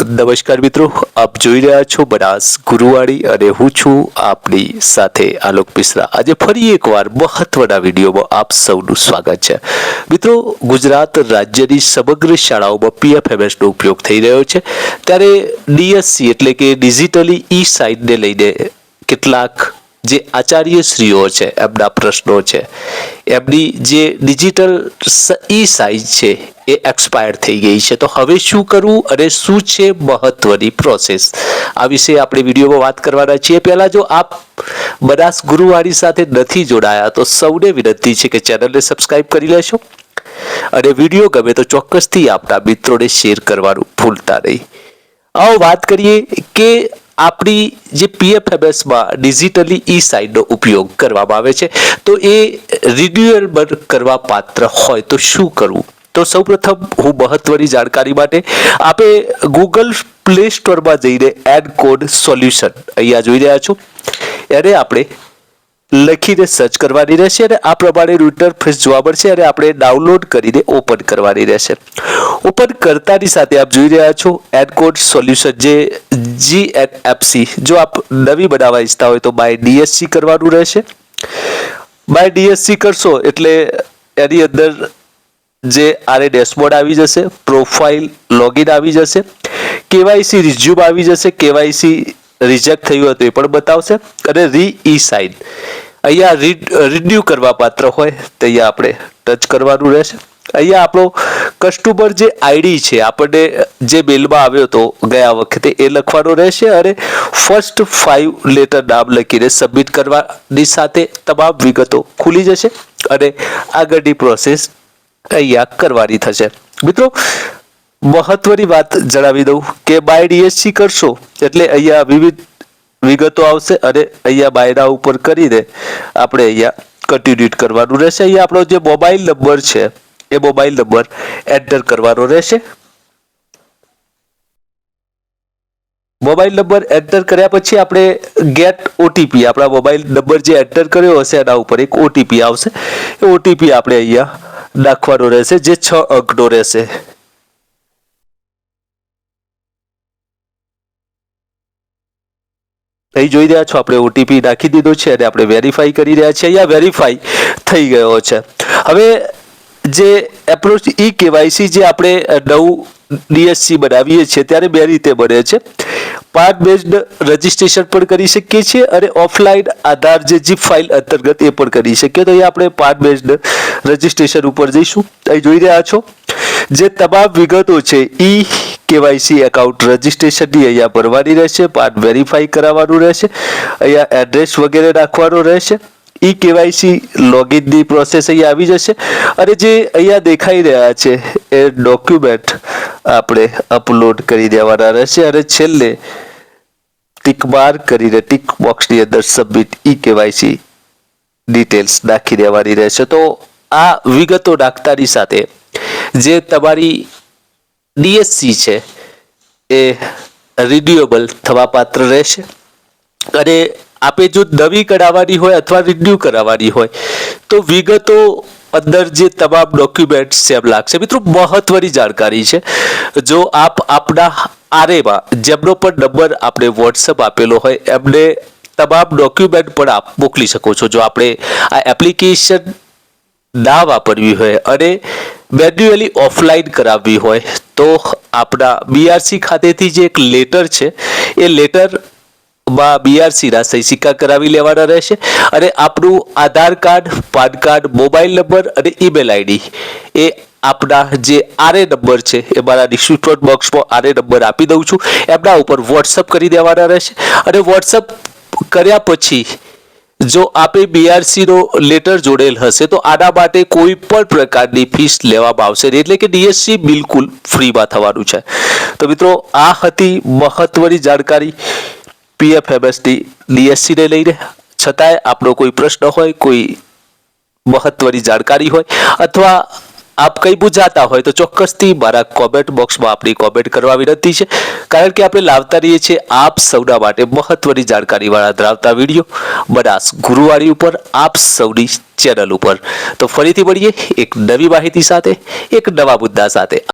નમસ્કાર મિત્રો, આપ જોઈ રહ્યા છો બનાસ ગુરુવાડી અને હું છું આપની સાથે આલોક મિશ્રા. આજે ફરી એકવાર મહત્વના વિડીયોમાં આપ સૌનું સ્વાગત છે. મિત્રો, ગુજરાત રાજ્યની સમગ્ર શાળાઓમાં પીએફએમએસનો ઉપયોગ થઈ રહ્યો છે. ત્યારે ડીએસસી એટલે કે ડિજિટલી ઈ સાઇનને લઈને કેટલાક જે આચાર્યશ્રીઓ છે, એમના પ્રશ્નો છે, એમની જે ડિજિટલ ઈ સાઇઝ છે, એ એક્સપાયર થઈ ગઈ છે. તો હવે શું કરવું અને શું છે મહત્વની પ્રોસેસ? આ વિશે આપણે વિડીયોમાં વાત કરવાના છીએ. પહેલાં જો આપ બનાસ ગુરુવારી સાથે નથી જોડાયા, તો સૌને વિનંતી છે કે ચેનલને સબસ્ક્રાઈબ કરી લેશો. અને વીડિયો ગમે તો ચોક્કસથી આપના મિત્રોને શેર કરવાનું ભૂલતા નહીં. આવો વાત કરીએ કે આપણી જે પીએફએમએસમાં ડિજિટલી ઈ સાઇનનો ઉપયોગ કરવામાં આવે છે, તો એ રિન્યુએબલ કરવા પાત્ર હોય તો શું કરવું? તો સૌપ્રથમ હું મહત્વની જાણકારી માટે આપે ગૂગલ પ્લે સ્ટોરમાં જઈને એડ કોડ સોલ્યુશન અહીંયા જોઈ રહ્યા છો. એને આપણે લખીને સર્ચ કરવાની રહેશે અને આ પ્રમાણેનું ઇન્ટરફેસ જોવા મળશે અને આપણે ડાઉનલોડ કરીને ઓપન કરવાની રહેશે. ઓપન કરતાની સાથે આપ જોઈ રહ્યા છો એનકોડ સોલ્યુશન જે જી એન એફસી જો આપ નવી બનાવવા ઈચ્છતા હોય તો બાય ડીએસસી કરવાનું રહેશે. બાય ડીએસસી કરશો એટલે એની અંદર જે આરે ડેશબોર્ડ આવી જશે પ્રોફાઇલ લોગિન આવી જશે કેવાયસી રિઝ્યુમ આવી જશે કેવાયસી રિજેક્ટ થયું હતું એ પણ બતાવશે અને રી ઈ સાઇન અહીંયા રિન્યુ કરવા પાત્ર હોય, તો અહીંયા આપણે ટચ કરવાનું રહેશે. અહીંયા આપણો કસ્ટમર જે આઈડી છે, આપણને જે મેલમાં આવ્યો હતો ગયા વખતે, એ લખવાનો રહેશે અને ફર્સ્ટ ફાઇવ લેટર નામ લખીને સબમિટ કરવાની સાથે તમામ વિગતો ખુલી જશે અને આગળની પ્રોસેસ અહીંયા કરવાની થશે. મિત્રો, મહત્વની વાત જણાવી દઉં કે બાય ડીએસસી કરશો, એટલે અહીંયા વિવિધ વિગતો આવશે. અને અહીંયા બાયના ઉપર કરીને આપણે અહીંયા કન્ટિન્યુટ કરવાનું રહેશે. અહીંયા આપણો જે મોબાઈલ નંબર છે, એ મોબાઈલ નંબર એન્ટર કરવાનો રહેશે. મોબાઈલ નંબર એન્ટર કર્યા પછી આપણે ગેટ ઓટીપી આપણા મોબાઈલ નંબર જે એન્ટર કર્યો હશે, એના ઉપર એક ઓટીપી આવશે. એ ઓટીપી આપણે અહીંયા નાખવાનો રહેશે, જે છ અંકનો રહેશે. અહીં જોઈ રહ્યા છો, આપણે ઓટીપી નાખી દીધો છે અને આપણે વેરીફાઈ કરી રહ્યા છીએ. અહીંયા વેરીફાઈ થઈ ગયો છે. હવે જે એપ્રોચ ઈ કેવાયસી જે આપણે નવું ડીએસસી બનાવીએ છીએ, ત્યારે બે રીતે બને છે. પાર્ટ બેઝડ રજિસ્ટ્રેશન પણ કરી શકીએ છીએ અને ઓફલાઈન આધાર જે જીપ ફાઇલ અંતર્ગત એ પણ કરી શકીએ. તો અહીંયા આપણે પાર્ટ બેઝડ રજિસ્ટ્રેશન ઉપર જઈશું. અહીં જોઈ રહ્યા છો, જે તમામ વિગતો છે, ઈ કેવાયસી એકાઉન્ટ રજિસ્ટ્રેશનની અહીંયા ભરવાની રહેશે પાર્ટ વેરીફાઈ કરાવવાનું રહેશે, અહીંયા એડ્રેસ વગેરે નાખવાનું રહેશે ઈ કેવાયસી લોગિનની પ્રોસેસ અહીંયા આવી જશે, અને જે અહીંયા દેખાઈ રહ્યા છે એ ડોક્યુમેન્ટ આપણે અપલોડ કરી દેવાના રહેશે, અને છેલ્લે ટીક માર કરીને ટીક બોક્સની અંદર સબમિટ ઈ કેવાયસી ડિટેલ્સ નાખી દેવાની રહેશે. તો આ વિગતો નાખતાની સાથે જે તમારી ડીએસસી છે, એ રિન્યુએબલ થવા પાત્ર રહેશે. અને આપે જો નવી કરાવવાની હોય અથવા રિન્યુ કરાવવાની હોય, તો વિગતો અંદર જે તમામ ડોક્યુમેન્ટ્સ છે એમ લાગશે. મિત્રો, મહત્વની જાણકારી છે. જો આપ આપના આરેમાં જેમનો પણ નંબર આપણે વોટ્સઅપ આપેલો હોય, એમને તમામ ડોક્યુમેન્ટ પણ આપ મોકલી શકો છો. જો આપણે આ એપ્લિકેશન ના વાપરવી હોય અને મેન્યુઅલી ઓફલાઈન કરાવવી હોય, તો આપણા બીઆરસી ખાતેથી જે એક લેટર છે, એ લેટરમાં બીઆરસીના સહી સિક્કા કરાવી લેવાના રહેશે અને આપણું Aadhaar card, PAN card, mobile number અને ઈમેલ આઈડી એ આપના જે આરએ નંબર છે, એ મારા ડિસ્ક્રિપ્શન બોક્સમાં આરએ નંબર આપી દઉં છું. એમના ઉપર વોટ્સઅપ કરી દેવાના રહેશે અને વોટ્સઅપ કર્યા પછી જો આપે બીઆરસી નો લેટર જોડેલ હશે, તો આના માટે કોઈ પણ પ્રકારની ફીસ લેવામાં આવશે નહીં. એટલે કે ડીએસસી બિલકુલ ફ્રીમાં થવાનું છે. તો મિત્રો, આ હતી મહત્વની જાણકારી પીએફએમએસની ડીએસસીને લઈને. છતાંય આપણો કોઈ પ્રશ્ન હોય, કોઈ મહત્વની જાણકારી હોય, અથવા આપ કંઈ બુજાતા હોય તો ચોક્કસથી મારા કોમેન્ટ બોક્સમાં આપણી કોમેન્ટ કરવા વિનંતી છે. કારણ કે આપણે લાવતા રહીએ છીએ આપ સૌના માટે મહત્વની જાણકારીવાળા ધરાવતા વીડિયો. બનાસ ગુરુવારી ઉપર, આપ સૌની ચેનલ ઉપર. તો ફરીથી મળીએ એક નવી માહિતી સાથે, એક નવા મુદ્દા સાથે.